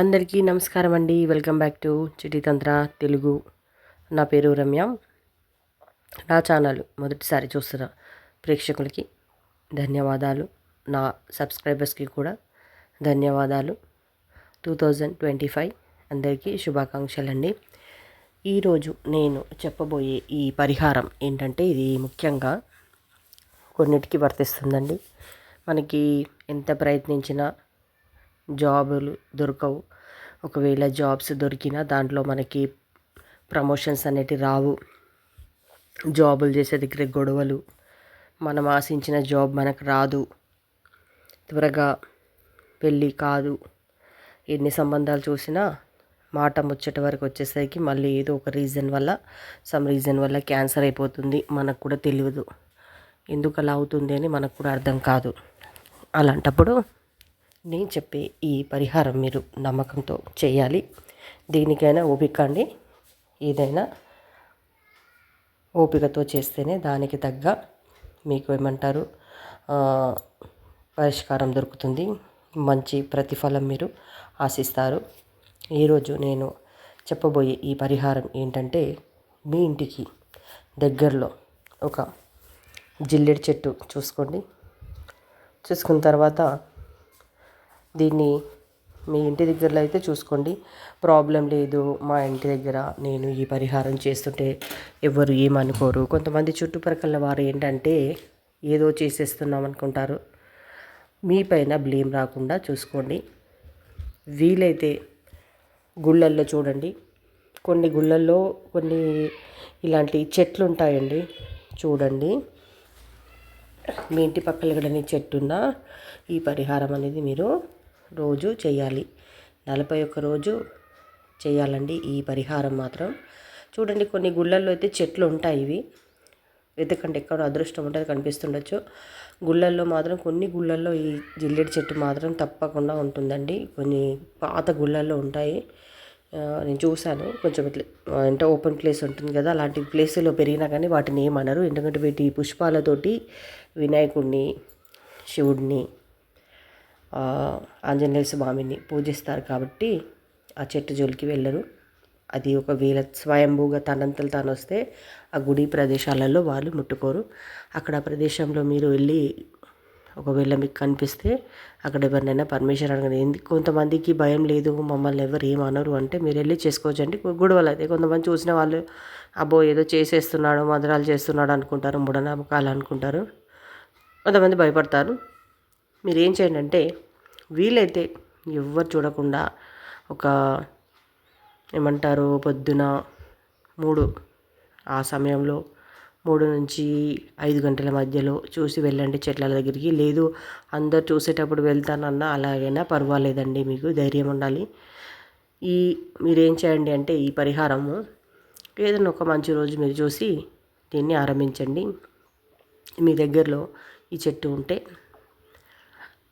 అందరికీ నమస్కారం అండి. వెల్కమ్ బ్యాక్ టు చిటితంత్ర తెలుగు నా పేరు రమ్య. నా ఛానల్ మొదటిసారి చూస్తున్న ప్రేక్షకులకి ధన్యవాదాలు. నా సబ్స్క్రైబర్స్కి కూడా ధన్యవాదాలు. టూ థౌజండ్ ట్వంటీ ఫైవ్ అందరికీ శుభాకాంక్షలు అండి ఈరోజు నేను చెప్పబోయే ఈ పరిహారం ఏంటంటే ఇది ముఖ్యంగా కొన్నిటికి వర్తిస్తుందండి. మనకి ఎంత ప్రయత్నించినా జాబులు దొరకవు. ఒకవేళ జాబ్స్ దొరికినా దాంట్లో మనకి ప్రమోషన్స్ అనేటివి రావు. జాబులు చేసే దగ్గర గొడవలు మనం ఆశించిన జాబ్ మనకు రాదు. త్వరగా పెళ్ళి కాదు. ఎన్ని సంబంధాలు చూసినా మాట ముచ్చట వరకు వచ్చేసరికి మళ్ళీ ఏదో ఒక రీజన్ వల్ల సమ్ రీజన్ వల్ల క్యాన్సర్ అయిపోతుంది. మనకు కూడా తెలియదు ఎందుకు అలా అవుతుంది అని మనకు కూడా అర్థం కాదు. అలాంటప్పుడు నేను చెప్పే ఈ పరిహారం మీరు నమ్మకంతో చేయాలి. దేనికైనా ఓపిక అండి. ఏదైనా ఓపికతో చేస్తేనే దానికి తగ్గ మీకు ఏమంటారు పరిష్కారం దొరుకుతుంది. మంచి ప్రతిఫలం మీరు ఆశిస్తారు. ఈరోజు నేను చెప్పబోయే ఈ పరిహారం ఏంటంటే మీ ఇంటికి దగ్గరలో ఒక జిల్లెడి చెట్టు చూసుకోండి. చూసుకున్న తర్వాత దీన్ని మీ ఇంటి దగ్గరలో అయితే చూసుకోండి. ప్రాబ్లం లేదు. మా ఇంటి దగ్గర నేను ఈ పరిహారం చేస్తుంటే ఎవరు ఏమనుకోరు కొంతమంది చుట్టుపక్కల వారు ఏంటంటే ఏదో చేసేస్తున్నాం అనుకుంటారు. మీ పైన బ్లేమ్ రాకుండా చూసుకోండి. వీలైతే గుళ్ళల్లో చూడండి. కొన్ని గుళ్ళల్లో కొన్ని ఇలాంటి చెట్లు ఉంటాయండి. చూడండి. మీ ఇంటి పక్కల కూడా చెట్టున్న. ఈ పరిహారం అనేది మీరు రోజు చేయాలి. నలభై ఒక్క రోజు చేయాలండి ఈ పరిహారం మాత్రం. చూడండి కొన్ని గుళ్ళల్లో అయితే చెట్లు ఉంటాయి ఇవి. వెతకండి ఎక్కడ అదృష్టం ఉంటుంది కనిపిస్తుండొచ్చు. గుళ్ళల్లో మాత్రం కొన్ని గుళ్ళల్లో ఈ జిల్లెడి చెట్టు మాత్రం తప్పకుండా ఉంటుందండి. కొన్ని పాత గుళ్ళల్లో ఉంటాయి. నేను చూశాను. కొంచెం ఇట్లా అంటే ఓపెన్ ప్లేస్ ఉంటుంది కదా అలాంటి ప్లేస్లో పెరిగినా కానీ వాటిని ఏమనరు. ఎందుకంటే వీటి పుష్పాలతోటి వినాయకుడిని శివుడిని ఆంజనేయ స్వామిని పూజిస్తారు కాబట్టి ఆ చెట్టు జోలికి వెళ్ళరు. అది ఒకవేళ స్వయంభూగా తనంతలు తాను వస్తే ఆ గుడి ప్రదేశాలలో వాళ్ళు ముట్టుకోరు. అక్కడ ప్రదేశంలో మీరు వెళ్ళి ఒకవేళ మీకు కనిపిస్తే అక్కడ ఎవరినైనా పర్మిషన్ అడగండి. కొంతమందికి భయం లేదు మమ్మల్ని ఎవరు ఏమనరు అంటే మీరు వెళ్ళి చేసుకోవచ్చండి. గొడవలు అయితే కొంతమంది చూసిన వాళ్ళు అబ్బో ఏదో చేసేస్తున్నాడు మధురాలు చేస్తున్నాడు అనుకుంటారు మూఢనమ్మకాలు అనుకుంటారు. కొంతమంది భయపడతారు. మీరు ఏం చేయండి అంటే వీలైతే ఎవ్వరు చూడకుండా ఒక ఏమంటారు పొద్దున మూడు ఆ సమయంలో మూడు నుంచి ఐదు గంటల మధ్యలో చూసి వెళ్ళండి చెట్ల దగ్గరికి. లేదు అందరు చూసేటప్పుడు వెళ్తానన్నా అలాగైనా పర్వాలేదండి మీకు ధైర్యం ఉండాలి. ఈ మీరేం చేయండి అంటే ఈ పరిహారము ఏదైనా ఒక మంచి రోజు మీరు చూసి దీన్ని ఆరంభించండి. మీ దగ్గరలో ఈ చెట్టు ఉంటే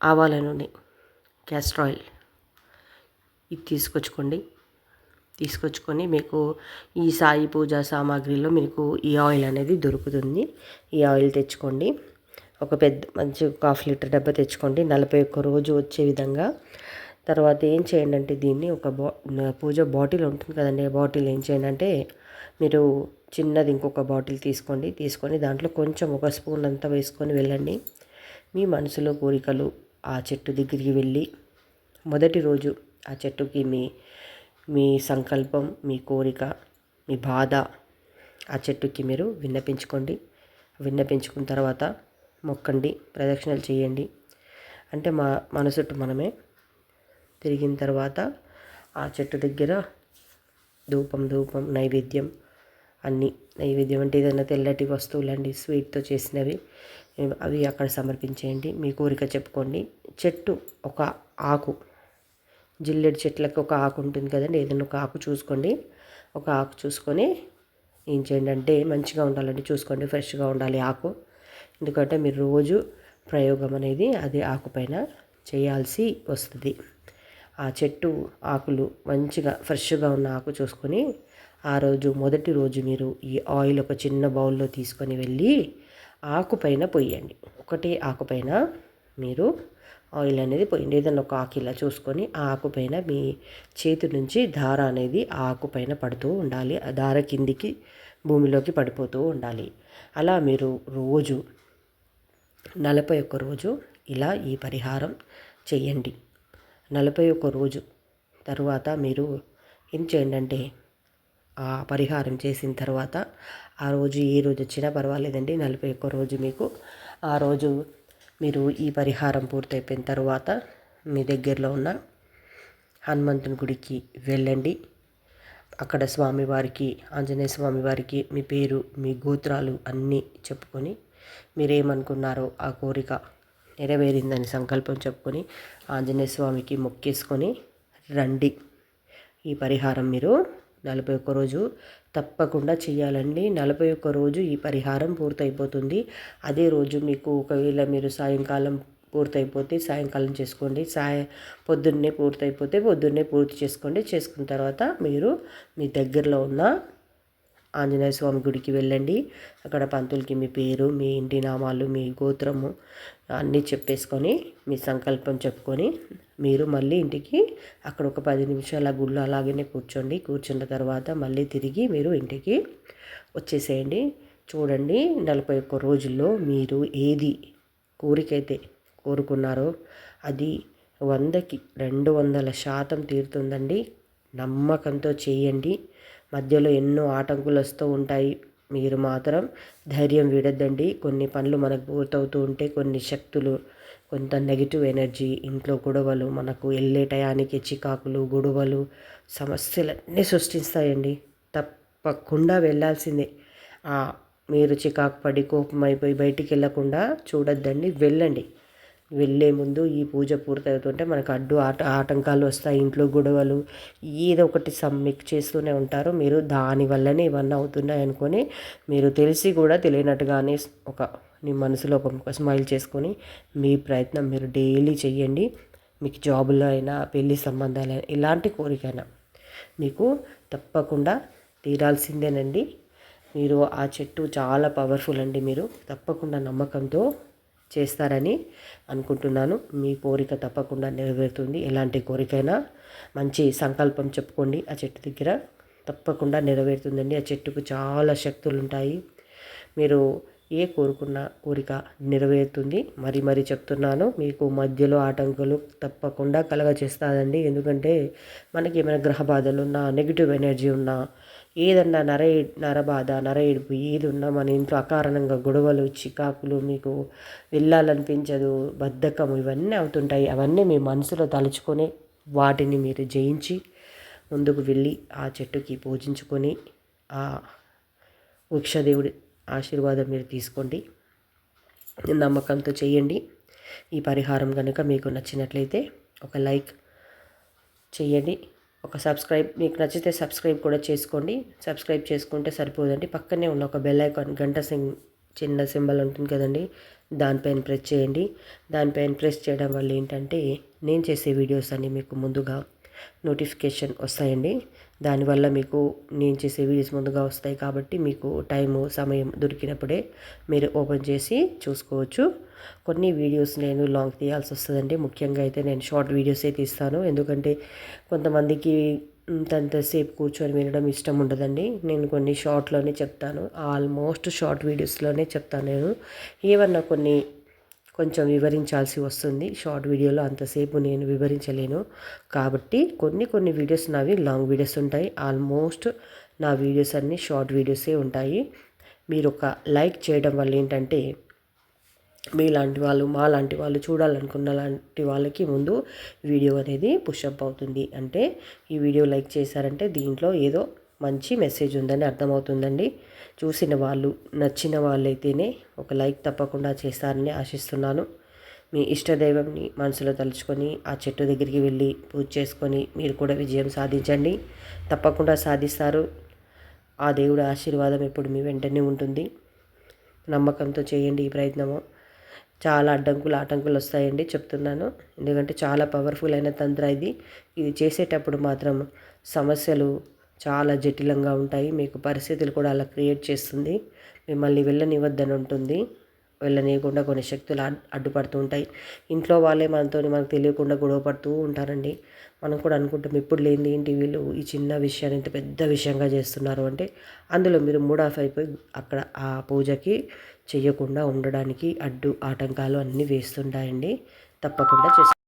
ఆవాల నూనె క్యాస్టర్ ఆయిల్ ఇది తీసుకొచ్చుకోండి. తీసుకొచ్చుకొని మీకు ఈ సాయి పూజ సామాగ్రిలో మీకు ఈ ఆయిల్ అనేది దొరుకుతుంది. ఈ ఆయిల్ తెచ్చుకోండి. ఒక పెద్ద మంచి హాఫ్ లీటర్ డబ్బా తెచ్చుకోండి. నలభై ఒక్క రోజు వచ్చే విధంగా. తర్వాత ఏం చేయండి అంటే దీన్ని ఒక బా పూజ బాటిల్ ఉంటుంది కదండి. ఆ బాటిల్ ఏం చేయండి అంటే మీరు చిన్నది ఇంకొక బాటిల్ తీసుకోండి. తీసుకొని దాంట్లో కొంచెం ఒక స్పూన్ అంతా వేసుకొని వెళ్ళండి. మీ మనసులో కోరికలు ఆ చెట్టు దగ్గరికి వెళ్ళి మొదటి రోజు ఆ చెట్టుకి మీ మీ సంకల్పం మీ కోరిక మీ బాధ ఆ చెట్టుకి మీరు విన్నపించుకోండి. విన్నపించుకున్న తర్వాత మొక్కండి ప్రదక్షిణలు చేయండి. అంటే మా మనసుట్టు మనమే తిరిగిన తర్వాత ఆ చెట్టు దగ్గర ధూపం ధూపం నైవేద్యం అన్నీ నైవేద్యం అంటే ఏదైనా తెల్లటి వస్తువులండి స్వీట్తో చేసినవి అవి అక్కడ సమర్పించేయండి. మీ కోరిక చెప్పుకోండి. చెట్టు ఒక ఆకు జిల్లెడు చెట్లకు ఒక ఆకు ఉంటుంది కదండి ఏదైనా ఒక ఆకు చూసుకోండి. ఒక ఆకు చూసుకొని ఏం చేయండి అంటే మంచిగా ఉండాలండి చూసుకోండి ఫ్రెష్గా ఉండాలి ఆకు. ఎందుకంటే మీరు రోజు ప్రయోగం అనేది అది ఆకుపైన చేయాల్సి వస్తుంది. ఆ చెట్టు ఆకులు మంచిగా ఫ్రెష్గా ఉన్న ఆకు చూసుకొని ఆ రోజు మొదటి రోజు మీరు ఈ ఆయిల్ ఒక చిన్న బౌల్లో తీసుకొని వెళ్ళి ఆకుపైన పొయ్యండి. ఒకటే ఆకుపైన మీరు ఆయిల్ అనేది పోయింది ఏదైనా ఒక ఆకు ఇలా చూసుకొని ఆ ఆకు పైన మీ చేతి నుంచి ధార అనేది ఆ ఆకు పైన పడుతూ ఉండాలి. ఆ దార కిందికి భూమిలోకి పడిపోతూ ఉండాలి. అలా మీరు రోజు నలభై ఒక్క రోజు ఇలా ఈ పరిహారం చేయండి నలభై ఒక్క రోజు తరువాత మీరు ఏం చేయండి అంటే పరిహారం చేసిన తర్వాత ఆ రోజు ఏ రోజు వచ్చినా పర్వాలేదండి. నలభై ఒక్క రోజు మీకు ఆ రోజు మీరు ఈ పరిహారం పూర్తయిపోయిన తర్వాత మీ దగ్గరలో ఉన్న హనుమంతుని గుడికి వెళ్ళండి. అక్కడ స్వామివారికి ఆంజనేయ స్వామి వారికి మీ పేరు మీ గోత్రాలు అన్నీ చెప్పుకొని మీరేమనుకున్నారో ఆ కోరిక నెరవేరిందని సంకల్పం చెప్పుకొని ఆంజనేయ స్వామికి మొక్కేసుకొని రండి. ఈ పరిహారం మీరు నలభై ఒక్క రోజు తప్పకుండా చేయాలండి నలభై ఒక్క రోజు ఈ పరిహారం పూర్తయిపోతుంది. అదే రోజు మీకు ఒకవేళ మీరు సాయంకాలం పూర్తయిపోతే సాయంకాలం చేసుకోండి. సాయ పొద్దున్నే పూర్తయిపోతే పొద్దున్నే పూర్తి చేసుకోండి. చేసుకున్న తర్వాత మీరు మీ దగ్గరలో ఉన్న ఆంజనేయ స్వామి గుడికి వెళ్ళండి. అక్కడ పంతులకి మీ పేరు మీ ఇంటి నామాలు మీ గోత్రము అన్నీ చెప్పేసుకొని మీ సంకల్పం చెప్పుకొని మీరు మళ్ళీ ఇంటికి అక్కడ ఒక పది నిమిషాల గుళ్ళు అలాగనే కూర్చోండి. కూర్చున్న తర్వాత మళ్ళీ తిరిగి మీరు ఇంటికి వచ్చేసేయండి. చూడండి నలభై ఒక్క రోజుల్లో మీరు ఏది కోరికైతే కోరుకున్నారో అది వందకి రెండు వందల శాతం తీరుతుందండి. నమ్మకంతో చేయండి. మధ్యలో ఎన్నో ఆటంకులు వస్తూ ఉంటాయి. మీరు మాత్రం ధైర్యం విడద్దండి. కొన్ని పనులు మనకు పూర్తవుతూ ఉంటే కొన్ని శక్తులు కొంత నెగిటివ్ ఎనర్జీ ఇంట్లో గొడవలు మనకు వెళ్ళే టయానికి చికాకులు గొడవలు సమస్యలన్నీ సృష్టిస్తాయండి. తప్పకుండా వెళ్ళాల్సిందే. మీరు చికాకు పడి కోపం అయిపోయి బయటికి వెళ్ళకుండా చూడొద్దండి. వెళ్ళండి. వెళ్ళే ముందు ఈ పూజ పూర్తవుతుంటే మనకు అడ్డు ఆట ఆటంకాలు వస్తాయి ఇంట్లో గొడవలు ఏదో ఒకటి సమ్మిక్ చేస్తూనే ఉంటారు. మీరు దానివల్లనే ఇవన్నీ అవుతున్నాయి అనుకొని మీరు తెలిసి కూడా తెలియనట్టుగానే ఒక మీ మనసులో ఒక స్మైల్ చేసుకొని మీ ప్రయత్నం మీరు డైలీ చేయండి మీకు జాబులో అయినా పెళ్ళి సంబంధాలు ఇలాంటి కోరికైనా మీకు తప్పకుండా తీరాల్సిందేనండి. మీరు ఆ చెట్టు చాలా పవర్ఫుల్ అండి మీరు. తప్పకుండా నమ్మకంతో చేస్తారని అనుకుంటున్నాను. మీ కోరిక తప్పకుండా నెరవేరుతుంది. ఎలాంటి కోరికైనా మంచి సంకల్పం చెప్పుకోండి. ఆ చెట్టు దగ్గర తప్పకుండా నెరవేరుతుందండి. ఆ చెట్టుకు చాలా శక్తులు ఉంటాయి. మీరు ఏ కోరుకున్న కోరిక నెరవేరుతుంది? మరి మరి చెప్తున్నాను. మీకు మధ్యలో ఆటంకాలు తప్పకుండా కలగ చేస్తుందండి ఎందుకంటే మనకి ఏమైనా గ్రహ బాధలు ఉన్నా నెగిటివ్ ఎనర్జీ ఉన్నా ఏదన్నా నర నరబాధ నర ఏడుపు ఏది ఉన్నా మన ఇంట్లో అకారణంగా గొడవలు చికాకులు మీకు వెళ్ళాలనిపించదు బద్ధకం ఇవన్నీ అవుతుంటాయి. అవన్నీ మీ మనసులో తలుచుకొని వాటిని మీరు జయించి ముందుకు వెళ్ళి ఆ చెట్టుకి పూజించుకొని ఆ వృక్షదేవుడి ఆశీర్వాదం మీరు తీసుకోండి. నమ్మకంతో చేయండి. ఈ పరిహారం కనుక మీకు నచ్చినట్లయితే ఒక లైక్ చేయండి. ఒక సబ్స్క్రైబ్ మీకు నచ్చితే సబ్స్క్రైబ్ కూడా చేసుకోండి. సబ్స్క్రైబ్ చేసుకుంటే సరిపోదండి. పక్కనే ఉన్న ఒక బెల్ ఐకాన్ గంట సింగ్ చిన్న సింబల్ ఉంటుంది కదండి. దానిపైన ప్రెస్ చేయండి. దానిపైన ప్రెస్ చేయడం వల్ల ఏంటంటే నేను చేసే వీడియోస్ అన్నీ మీకు ముందుగా నోటిఫికేషన్ వస్తాయండి. దానివల్ల మీకు నేను చేసే వీడియోస్ ముందుగా వస్తాయి కాబట్టి మీకు టైము సమయం దొరికినప్పుడే మీరు ఓపెన్ చేసి చూసుకోవచ్చు. కొన్ని వీడియోస్ నేను లాంగ్ తీయాల్సి వస్తుందండి. ముఖ్యంగా అయితే నేను షార్ట్ వీడియోసే తీస్తాను. ఎందుకంటే కొంతమందికి అంతసేపు కూర్చొని వినడం ఇష్టం ఉండదండి. నేను కొన్ని షార్ట్లోనే చెప్తాను. ఆల్మోస్ట్ షార్ట్ వీడియోస్లోనే చెప్తాను నేను. ఏమన్నా కొన్ని కొంచెం వివరించాల్సి వస్తుంది. షార్ట్ వీడియోలో అంతసేపు నేను వివరించలేను. కాబట్టి కొన్ని కొన్ని వీడియోస్ నావి లాంగ్ వీడియోస్ ఉంటాయి. ఆల్మోస్ట్ నా వీడియోస్ అన్నీ షార్ట్ వీడియోసే ఉంటాయి. మీరు ఒక లైక్ చేయడం వల్ల ఏంటంటే మీలాంటి వాళ్ళు మా లాంటి వాళ్ళు చూడాలనుకున్న లాంటి వాళ్ళకి ముందు వీడియో అనేది పుషప్ అవుతుంది. అంటే ఈ వీడియో లైక్ చేశారంటే దీంట్లో ఏదో మంచి మెసేజ్ ఉందని అర్థమవుతుందండి. చూసిన వాళ్ళు నచ్చిన వాళ్ళైతేనే ఒక లైక్ తప్పకుండా చేస్తారని ఆశిస్తున్నాను. మీ ఇష్టదైవంని మనసులో తలుచుకొని ఆ చెట్టు దగ్గరికి వెళ్ళి పూజ చేసుకొని మీరు కూడా విజయం సాధించండి. తప్పకుండా సాధిస్తారు. ఆ దేవుడి ఆశీర్వాదం ఎప్పుడు మీ వెంటనే ఉంటుంది. నమ్మకంతో చేయండి ఈ ప్రయత్నము. చాలా అడ్డంకులు ఆటంకులు వస్తాయండి చెప్తున్నాను. ఎందుకంటే చాలా పవర్ఫుల్ అయిన తంత్ర ఇది. ఇది చేసేటప్పుడు మాత్రం సమస్యలు చాలా జటిలంగా ఉంటాయి. మీకు పరిస్థితులు కూడా అలా క్రియేట్ చేస్తుంది. మిమ్మల్ని వెళ్ళనివ్వద్దని ఉంటుంది. వెళ్ళనీయకుండా కొన్ని శక్తులు అడ్డుపడుతూ ఉంటాయి. ఇంట్లో వాళ్ళే మనతో మనకు తెలియకుండా గొడవ పడుతూ ఉంటారండి. మనం కూడా అనుకుంటాం ఇప్పుడు లేని ఏంటి వీళ్ళు? ఈ చిన్న విషయాన్ని ఇంత పెద్ద విషయంగా చేస్తున్నారు అంటే అందులో మీరు మూడ్ ఆఫ్ అయిపోయి అక్కడ ఆ పూజకి చేయకుండా ఉండడానికి అడ్డు ఆటంకాలు అన్నీ వేస్తుంటాయండి. తప్పకుండా చేసు